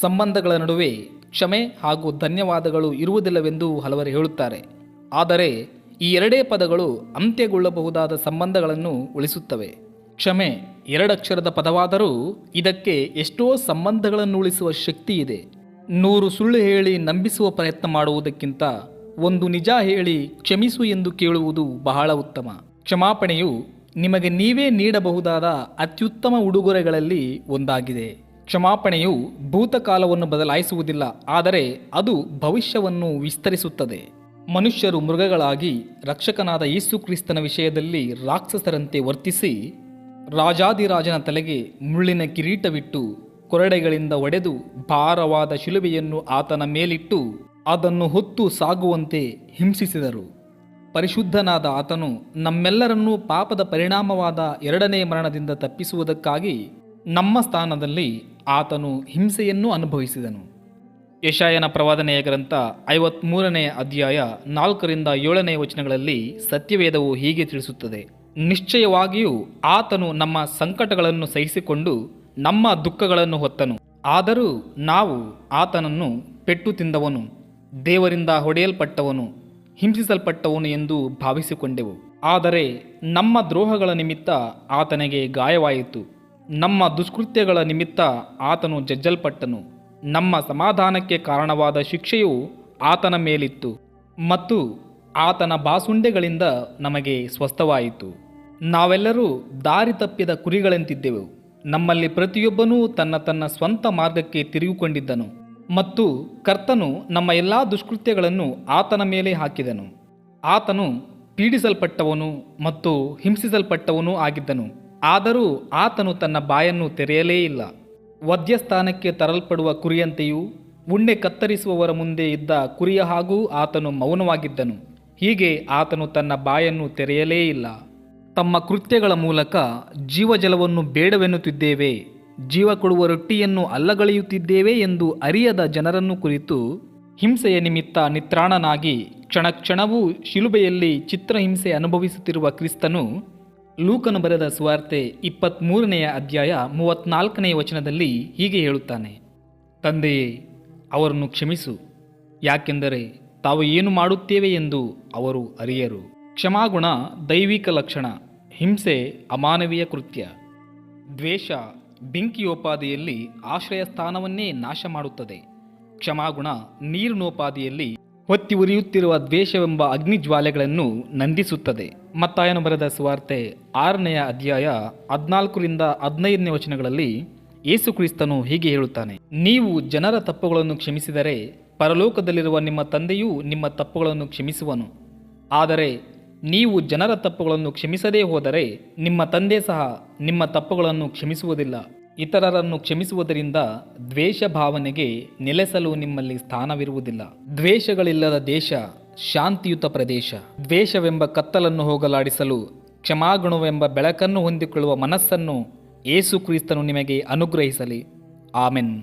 ಸಂಬಂಧಗಳ ನಡುವೆ ಕ್ಷಮೆ ಹಾಗೂ ಧನ್ಯವಾದಗಳು ಇರುವುದಿಲ್ಲವೆಂದು ಹಲವರು ಹೇಳುತ್ತಾರೆ. ಆದರೆ ಈ ಎರಡೇ ಪದಗಳು ಅಂತ್ಯಗೊಳ್ಳಬಹುದಾದ ಸಂಬಂಧಗಳನ್ನು ಉಳಿಸುತ್ತವೆ. ಕ್ಷಮೆ ಎರಡಕ್ಷರದ ಪದವಾದರೂ ಇದಕ್ಕೆ ಎಷ್ಟೋ ಸಂಬಂಧಗಳನ್ನು ಉಳಿಸುವ ಶಕ್ತಿ ಇದೆ. ನೂರು ಸುಳ್ಳು ಹೇಳಿ ನಂಬಿಸುವ ಪ್ರಯತ್ನ ಮಾಡುವುದಕ್ಕಿಂತ ಒಂದು ನಿಜ ಹೇಳಿ ಕ್ಷಮಿಸು ಎಂದು ಕೇಳುವುದು ಬಹಳ ಉತ್ತಮ. ಕ್ಷಮಾಪಣೆಯು ನಿಮಗೆ ನೀವೇ ನೀಡಬಹುದಾದ ಅತ್ಯುತ್ತಮ ಉಡುಗೊರೆಗಳಲ್ಲಿ ಒಂದಾಗಿದೆ. ಕ್ಷಮಾಪಣೆಯು ಭೂತಕಾಲವನ್ನು ಬದಲಾಯಿಸುವುದಿಲ್ಲ, ಆದರೆ ಅದು ಭವಿಷ್ಯವನ್ನು ವಿಸ್ತರಿಸುತ್ತದೆ. ಮನುಷ್ಯರು ಮೃಗಗಳಾಗಿ ರಕ್ಷಕನಾದ ಯೇಸು ಕ್ರಿಸ್ತನ ವಿಷಯದಲ್ಲಿ ರಾಕ್ಷಸರಂತೆ ವರ್ತಿಸಿ ರಾಜಾದಿರಾಜನ ತಲೆಗೆ ಮುಳ್ಳಿನ ಕಿರೀಟವಿಟ್ಟು, ಕೊರಡೆಗಳಿಂದ ಒಡೆದು ಭಾರವಾದ ಶಿಲುಬೆಯನ್ನು ಆತನ ಮೇಲಿಟ್ಟು ಅದನ್ನು ಹೊತ್ತು ಸಾಗುವಂತೆ ಹಿಂಸಿಸಿದರು. ಪರಿಶುದ್ಧನಾದ ಆತನು ನಮ್ಮೆಲ್ಲರನ್ನೂ ಪಾಪದ ಪರಿಣಾಮವಾದ ಎರಡನೇ ಮರಣದಿಂದ ತಪ್ಪಿಸುವುದಕ್ಕಾಗಿ ನಮ್ಮ ಸ್ಥಾನದಲ್ಲಿ ಆತನು ಹಿಂಸೆಯನ್ನು ಅನುಭವಿಸಿದನು. ಯಶಾಯನ ಪ್ರವಾದನೆಯ ಗ್ರಂಥ ಐವತ್ಮೂರನೇ ಅಧ್ಯಾಯ ನಾಲ್ಕರಿಂದ ಏಳನೇ ವಚನಗಳಲ್ಲಿ ಸತ್ಯವೇದವು ಹೀಗೆ ತಿಳಿಸುತ್ತದೆ. ನಿಶ್ಚಯವಾಗಿಯೂ ಆತನು ನಮ್ಮ ಸಂಕಟಗಳನ್ನು ಸಹಿಸಿಕೊಂಡು ನಮ್ಮ ದುಃಖಗಳನ್ನು ಹೊತ್ತನು. ಆದರೂ ನಾವು ಆತನನ್ನು ಪೆಟ್ಟು ತಿಂದವನು, ದೇವರಿಂದ ಹೊಡೆಯಲ್ಪಟ್ಟವನು, ಹಿಂಸಿಸಲ್ಪಟ್ಟವನು ಎಂದು ಭಾವಿಸಿಕೊಂಡೆವು. ಆದರೆ ನಮ್ಮ ದ್ರೋಹಗಳ ನಿಮಿತ್ತ ಆತನಿಗೆ ಗಾಯವಾಯಿತು. ನಮ್ಮ ದುಷ್ಕೃತ್ಯಗಳ ನಿಮಿತ್ತ ಆತನು ಜಜ್ಜಲ್ಪಟ್ಟನು. ನಮ್ಮ ಸಮಾಧಾನಕ್ಕೆ ಕಾರಣವಾದ ಶಿಕ್ಷೆಯು ಆತನ ಮೇಲಿತ್ತು ಮತ್ತು ಆತನ ಬಾಸುಂಡೆಗಳಿಂದ ನಮಗೆ ಸ್ವಸ್ಥವಾಯಿತು. ನಾವೆಲ್ಲರೂ ದಾರಿ ತಪ್ಪಿದ ಕುರಿಗಳಂತಿದ್ದೆವು. ನಮ್ಮಲ್ಲಿ ಪ್ರತಿಯೊಬ್ಬನೂ ತನ್ನ ತನ್ನ ಸ್ವಂತ ಮಾರ್ಗಕ್ಕೆ ತಿರುಗಿಕೊಂಡಿದ್ದನು ಮತ್ತು ಕರ್ತನು ನಮ್ಮ ಎಲ್ಲ ದುಷ್ಕೃತ್ಯಗಳನ್ನು ಆತನ ಮೇಲೆ ಹಾಕಿದನು. ಆತನು ಪೀಡಿಸಲ್ಪಟ್ಟವನು ಮತ್ತು ಹಿಂಸಿಸಲ್ಪಟ್ಟವನೂ ಆಗಿದ್ದನು. ಆದರೂ ಆತನು ತನ್ನ ಬಾಯನ್ನು ತೆರೆಯಲೇ ಇಲ್ಲ. ವಧ್ಯಸ್ಥಾನಕ್ಕೆ ತರಲ್ಪಡುವ ಕುರಿಯಂತೆಯೂ ಉಣ್ಣೆ ಕತ್ತರಿಸುವವರ ಮುಂದೆ ಇದ್ದ ಕುರಿಯ ಹಾಗೂ ಆತನು ಮೌನವಾಗಿದ್ದನು. ಹೀಗೆ ಆತನು ತನ್ನ ಬಾಯನ್ನು ತೆರೆಯಲೇ ಇಲ್ಲ. ತಮ್ಮ ಕೃತ್ಯಗಳ ಮೂಲಕ ಜೀವಜಲವನ್ನು ಬೇಡವೆನ್ನುತ್ತಿದ್ದೇವೆ. ಜೀವ ಕೊಡುವ ರೊಟ್ಟಿಯನ್ನು ಅಲ್ಲಗಳೆಯುತ್ತಿದ್ದೇವೆ ಎಂದು ಅರಿಯದ ಜನರನ್ನು ಕುರಿತು ಹಿಂಸೆಯ ನಿಮಿತ್ತ ನಿತ್ರಾಣನಾಗಿ ಕ್ಷಣಕ್ಷಣವೂ ಶಿಲುಬೆಯಲ್ಲಿ ಚಿತ್ರಹಿಂಸೆ ಅನುಭವಿಸುತ್ತಿರುವ ಕ್ರಿಸ್ತನು ಲೂಕನು ಬರೆದ ಸುವಾರ್ತೆ ಇಪ್ಪತ್ತ್ಮೂರನೆಯ ಅಧ್ಯಾಯ ಮೂವತ್ನಾಲ್ಕನೆಯ ವಚನದಲ್ಲಿ ಹೀಗೆ ಹೇಳುತ್ತಾನೆ. ತಂದೆಯೇ, ಅವರನ್ನು ಕ್ಷಮಿಸು. ಯಾಕೆಂದರೆ ತಾವು ಏನು ಮಾಡುತ್ತೇವೆ ಎಂದು ಅವರು ಅರಿಯರು. ಕ್ಷಮಾಗುಣ, ದೈವಿಕ ಲಕ್ಷಣ, ಹಿಂಸೆ, ಅಮಾನವೀಯ ಕೃತ್ಯ. ದ್ವೇಷ, ಬೆಂಕಿಯೋಪಾದಿಯಲ್ಲಿ ಆಶ್ರಯ ಸ್ಥಾನವನ್ನೇ ನಾಶ ಮಾಡುತ್ತದೆ ಕ್ಷಮಾಗುಣ, ನೀರಿನೋಪಾದಿಯಲ್ಲಿ ಹೊತ್ತಿ ಉರಿಯುತ್ತಿರುವ ದ್ವೇಷವೆಂಬ ಅಗ್ನಿಜ್ವಾಲೆಗಳನ್ನು ನಂದಿಸುತ್ತದೆ. ಮತ್ತಾಯನು ಬರೆದ ಸುವಾರ್ತೆ ಆರನೆಯ ಅಧ್ಯಾಯ ಹದಿನಾಲ್ಕರಿಂದ ಹದಿನೈದನೇ ವಚನಗಳಲ್ಲಿ ಯೇಸು ಕ್ರಿಸ್ತನು ಹೀಗೆ ಹೇಳುತ್ತಾನೆ, ನೀವು ಜನರ ತಪ್ಪುಗಳನ್ನು ಕ್ಷಮಿಸಿದರೆ ಪರಲೋಕದಲ್ಲಿರುವ ನಿಮ್ಮ ತಂದೆಯೂ ನಿಮ್ಮ ತಪ್ಪುಗಳನ್ನು ಕ್ಷಮಿಸುವನು. ಆದರೆ ನೀವು ಜನರ ತಪ್ಪುಗಳನ್ನು ಕ್ಷಮಿಸದೇ ಹೋದರೆ ನಿಮ್ಮ ತಂದೆ ಸಹ ನಿಮ್ಮ ತಪ್ಪುಗಳನ್ನು ಕ್ಷಮಿಸುವುದಿಲ್ಲ. ಇತರರನ್ನು ಕ್ಷಮಿಸುವುದರಿಂದ ದ್ವೇಷ ಭಾವನೆಗೆ ನೆಲೆಸಲು ನಿಮ್ಮಲ್ಲಿ ಸ್ಥಾನವಿರುವುದಿಲ್ಲ. ದ್ವೇಷಗಳಿಲ್ಲದ ದೇಶ ಶಾಂತಿಯುತ ಪ್ರದೇಶ. ದ್ವೇಷವೆಂಬ ಕತ್ತಲನ್ನು ಹೋಗಲಾಡಿಸಲು ಕ್ಷಮಾಗುಣವೆಂಬ ಬೆಳಕನ್ನು ಹೊಂದಿಕೊಳ್ಳುವ ಮನಸ್ಸನ್ನು ಏಸು ಕ್ರಿಸ್ತನು ನಿಮಗೆ ಅನುಗ್ರಹಿಸಲಿ. ಆಮೆನ್.